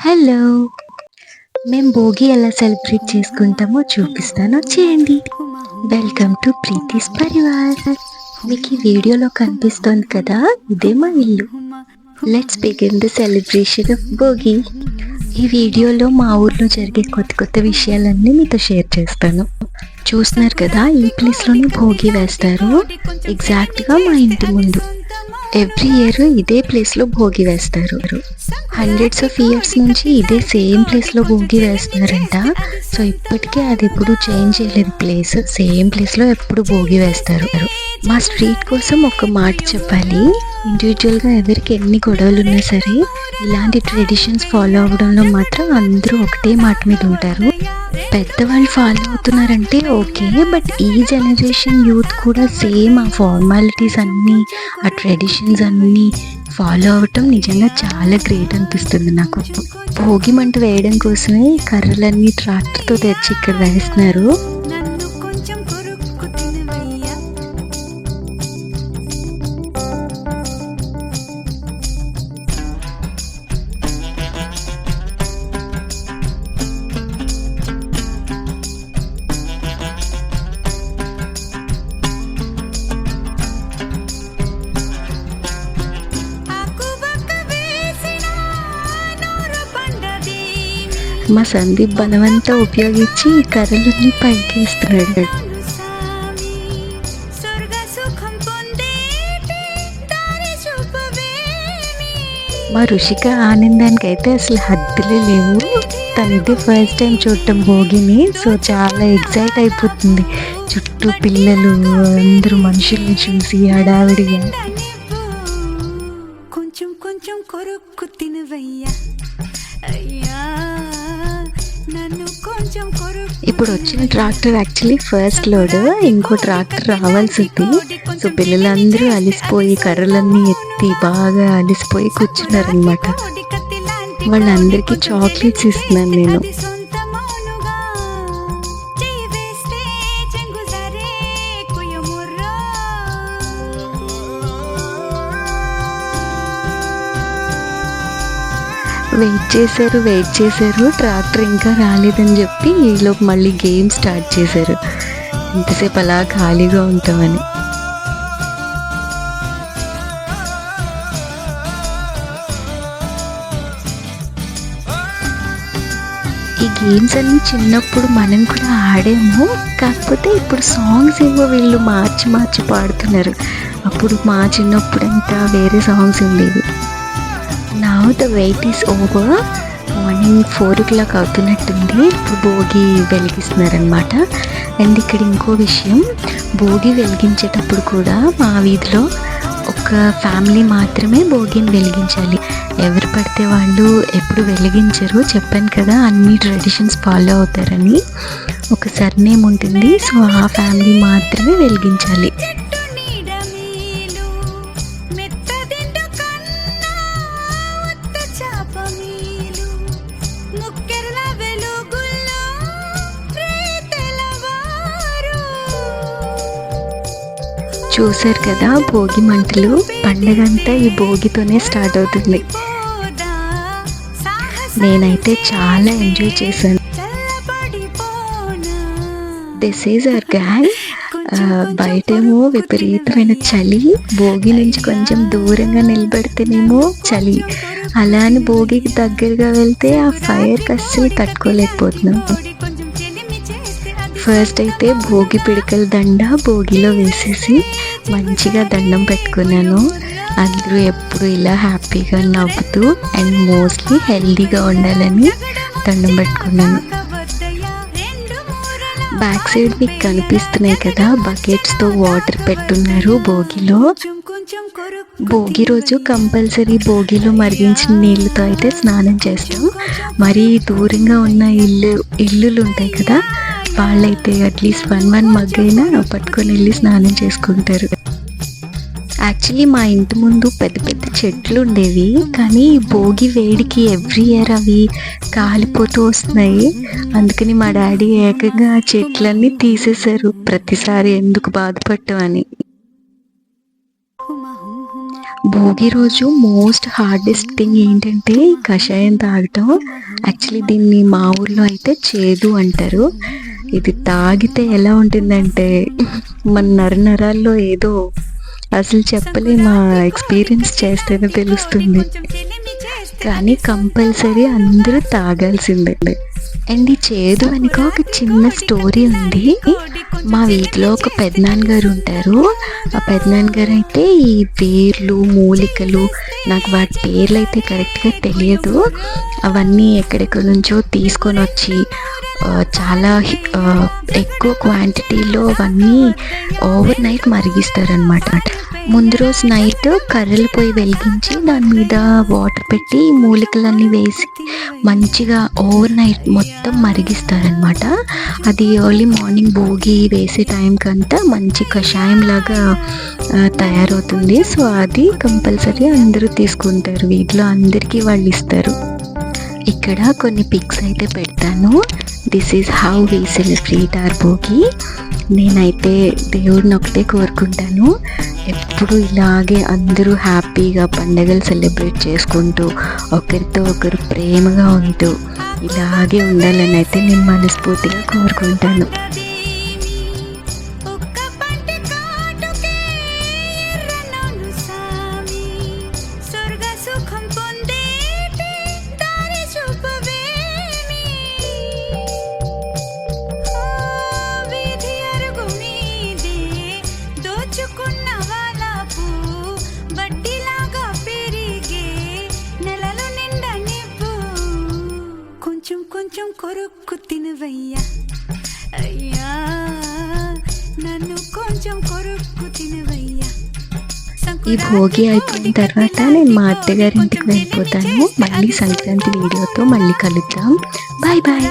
Hello. మేము భోగి ఎలా celebrate చేసుకుంటామో చూపిస్తాను. వచ్చేయండి వెల్కమ్ టు ప్రీతిస్ పరివార్ మీకు ఈ వీడియోలో కనిపిస్తోంది కదా ఇదే మా ఇల్లు. Let's begin the celebration of Bhogi. ఈ వీడియోలో మా ఊర్లో జరిగే కొత్త కొత్త విషయాలన్నీ మీతో షేర్ చేస్తాను. చూస్తున్నారు కదా ఈ ప్లేస్లోనే భోగి వేస్తారు. ఎగ్జాక్ట్గా మా ఇంటి ముందు. ఎవ్రీ ఇయర్ ఇదే ప్లేస్లో భోగి వేస్తారు. హండ్రెడ్స్ ఆఫ్ ఇయర్స్ నుంచి ఇదే సేమ్ ప్లేస్లో భోగి వేస్తున్నారంట. సో ఇప్పటికే అది ఎప్పుడు చేంజ్ చేయలేదు ప్లేస్ సేమ్ ప్లేస్లో ఎప్పుడు భోగి వేస్తారు. మా స్ట్రీట్ కోసం ఒక మాట చెప్పాలి. ఇండివిజువల్గా ఎవరికి ఎన్ని గొడవలు ఉన్నా సరే ఇలాంటి ట్రెడిషన్స్ ఫాలో అవ్వడంలో మాత్రం అందరూ ఒకటే మాట మీద ఉంటారు. పెద్దవాళ్ళు ఫాలో అవుతున్నారంటే ఓకే బట్ ఈ జనరేషన్ యూత్ కూడా సేమ్ ఆ ఫార్మాలిటీస్ అన్నీ ఆ ట్రెడిషన్స్ అన్నీ ఫాలో అవ్వటం నిజంగా చాలా గ్రేట్ అనిపిస్తుంది నాకు. భోగి మంట వేయడం కోసమే కర్రలన్నీ ట్రాక్టర్తో తెచ్చి ఇక్కడ వేస్తున్నారు. మా సందీప్ బలవంతా ఉపయోగించి కర్రలన్నీ పైకి వేస్తున్నాడు మా రుషిక ఆనందానికి అయితే అసలు హద్దులే లేవు. తను ఇది ఫస్ట్ టైం చూడటం భోగిని. సో చాలా ఎగ్జైట్ అయిపోతుంది. చుట్టూ పిల్లలు అందరూ మనుషుల్ని చూసి హడావిడిగా. కొంచెం కొంచెం కొరుక్కు తినవయ్యా అయ్యా. ఇప్పుడు వచ్చిన ట్రాక్టర్ యాక్చువల్లీ ఫస్ట్ లోడ్ ఇంకో ట్రాక్టర్ రావాల్సి ఉంది. సో పిల్లలందరూ అలిసిపోయి కర్రలన్నీ ఎత్తి బాగా అలిసిపోయి కూర్చున్నారనమాట వాళ్ళందరికీ చాక్లెట్స్ ఇస్తున్నాను నేను. వెయిట్ చేశారు వెయిట్ చేశారు. ట్రాక్టర్ ఇంకా రాలేదని చెప్పి ఈలోపు మళ్ళీ గేమ్ స్టార్ట్ చేశారు. ఇంతసేపు అలా ఖాళీగా ఉంటామని. ఈ గేమ్స్ అన్నీ చిన్నప్పుడు మనం కూడా ఆడాము. కాకపోతే ఇప్పుడు సాంగ్స్ ఏవో వీళ్ళు మార్చి మార్చి పాడుతున్నారు. అప్పుడు మా చిన్నప్పుడు అంతా వేరే సాంగ్స్ ఉండేవి. నా the wait is over morning four o'clock అవుతున్నట్టుంది. ఇప్పుడు భోగి వెలిగిస్తున్నారనమాట అండ్ ఇక్కడ ఇంకో విషయం. భోగి వెలిగించేటప్పుడు కూడా మా వీధిలో ఒక ఫ్యామిలీ మాత్రమే భోగిని వెలిగించాలి. ఎవరు పడితే వాళ్ళు ఎప్పుడు వెలిగించరు. చెప్పాను కదా అన్ని ట్రెడిషన్స్ ఫాలో అవుతారని. ఒక సర్నేమ్ ఉంటుంది. సో ఆ ఫ్యామిలీ మాత్రమే వెలిగించాలి. చూశారు కదా భోగి మంటలు? పండగంతా ఈ భోగితోనే స్టార్ట్ అవుతుంది. నేనైతే చాలా ఎంజాయ్ చేశాను. దిస్ ఈజ్ అవర్ గ్యాంగ్ బయటేమో విపరీతమైన చలి. భోగి నుంచి కొంచెం దూరంగా నిలబడితేనేమో చలి. అలా అని భోగికి దగ్గరగా వెళ్తే ఆ ఫైర్కి అస్సలు తట్టుకోలేకపోతున్నాం. ఫస్ట్ అయితే భోగి పిడకల దండ భోగిలో వేసేసి మంచిగా దండం పెట్టుకున్నాను. అందరూ ఎప్పుడు ఇలా హ్యాపీగా నవ్వుతూ అండ్ మోస్ట్లీ హెల్దీగా ఉండాలని దండం పెట్టుకున్నాను. బ్యాక్ సైడ్ మీకు కనిపిస్తున్నాయి కదా బకెట్స్తో వాటర్ పెట్టున్నారు భోగిలో. కొంచెం భోగి రోజు కంపల్సరీ భోగిలో మరిగించిన నీళ్ళతో అయితే స్నానం చేస్తాం. మరి దూరంగా ఉన్న ఇల్లు ఇల్లులు ఉంటాయి కదా వాళ్ళైతే అట్లీస్ట్ వన్ వన్ మగ్ అయినా పట్టుకొని వెళ్ళి స్నానం చేసుకుంటారు. యాక్చువల్లీ మా ఇంటి ముందు పెద్ద పెద్ద చెట్లు ఉండేవి కానీ భోగి వేడికి ఎవ్రీ ఇయర్ అవి కాలిపోతూ వస్తున్నాయి. అందుకని మా డాడీ ఏకంగా ఆ చెట్లన్నీ తీసేశారు. ప్రతిసారి ఎందుకు బాధపడటం అని భోగి రోజు మోస్ట్ హార్డెస్ట్ థింగ్ ఏంటంటే కషాయం తాగటం. యాక్చువల్లీ దీన్ని మా ఊర్లో అయితే చేదు అంటారు. ఇది తాగితే ఎలా ఉంటుందంటే మన నరనరాల్లో ఏదో అసలు చెప్పలే మా ఎక్స్పీరియన్స్ చేస్తేనే తెలుస్తుంది. కానీ కంపల్సరీ అందరూ తాగాల్సిందే. అండ్ ఈ చేదు వెనుక ఒక చిన్న స్టోరీ ఉంది. మా వీధిలో ఒక పెద్దనాన్నగారు ఉంటారు. ఆ పెద్దనాన్నగారు అయితే ఈ పేర్లు మూలికలు నాకు వాటి పేర్లు అయితే కరెక్ట్గా తెలియదు. అవన్నీ ఎక్కడెక్కడి నుంచో తీసుకొని వచ్చి చాలా ఎక్కువ క్వాంటిటీలో అవన్నీ ఓవర్ నైట్ మరిగిస్తారనమాట ముందు రోజు నైట్ కర్రలు పోయి వెలిగించి దాని మీద వాటర్ పెట్టి మూలికలన్నీ వేసి మంచిగా ఓవర్ నైట్ మొత్తం మరిగిస్తారనమాట అది ఎర్లీ మార్నింగ్ భోగి వేసే టైంకంతా మంచి కషాయం లాగా తయారవుతుంది. సో అది కంపల్సరీ అందరూ తీసుకుంటారు. వీటిలో అందరికీ వాళ్ళు ఇస్తారు. ఇక్కడ కొన్ని పిక్స్ అయితే పెడతాను. This is how we celebrate our Bhogi. నేనైతే దేవుడిని ఒకటే కోరుకుంటాను. ఎప్పుడు ఇలాగే అందరూ హ్యాపీగా పండగలు సెలబ్రేట్ చేసుకుంటూ ఒకరితో ఒకరు ప్రేమగా ఉంటూ ఇలాగే ఉండాలని అయితే నేను మనస్ఫూర్తిగా కోరుకుంటాను. ఈ భోగి అయిపోయిన తర్వాత నేను మా అత్తగారి ఇంటికి వెళ్ళిపోతాను. మళ్ళీ సంక్రాంతి వీడియోతో మళ్ళీ కలుద్దాం. Bye bye.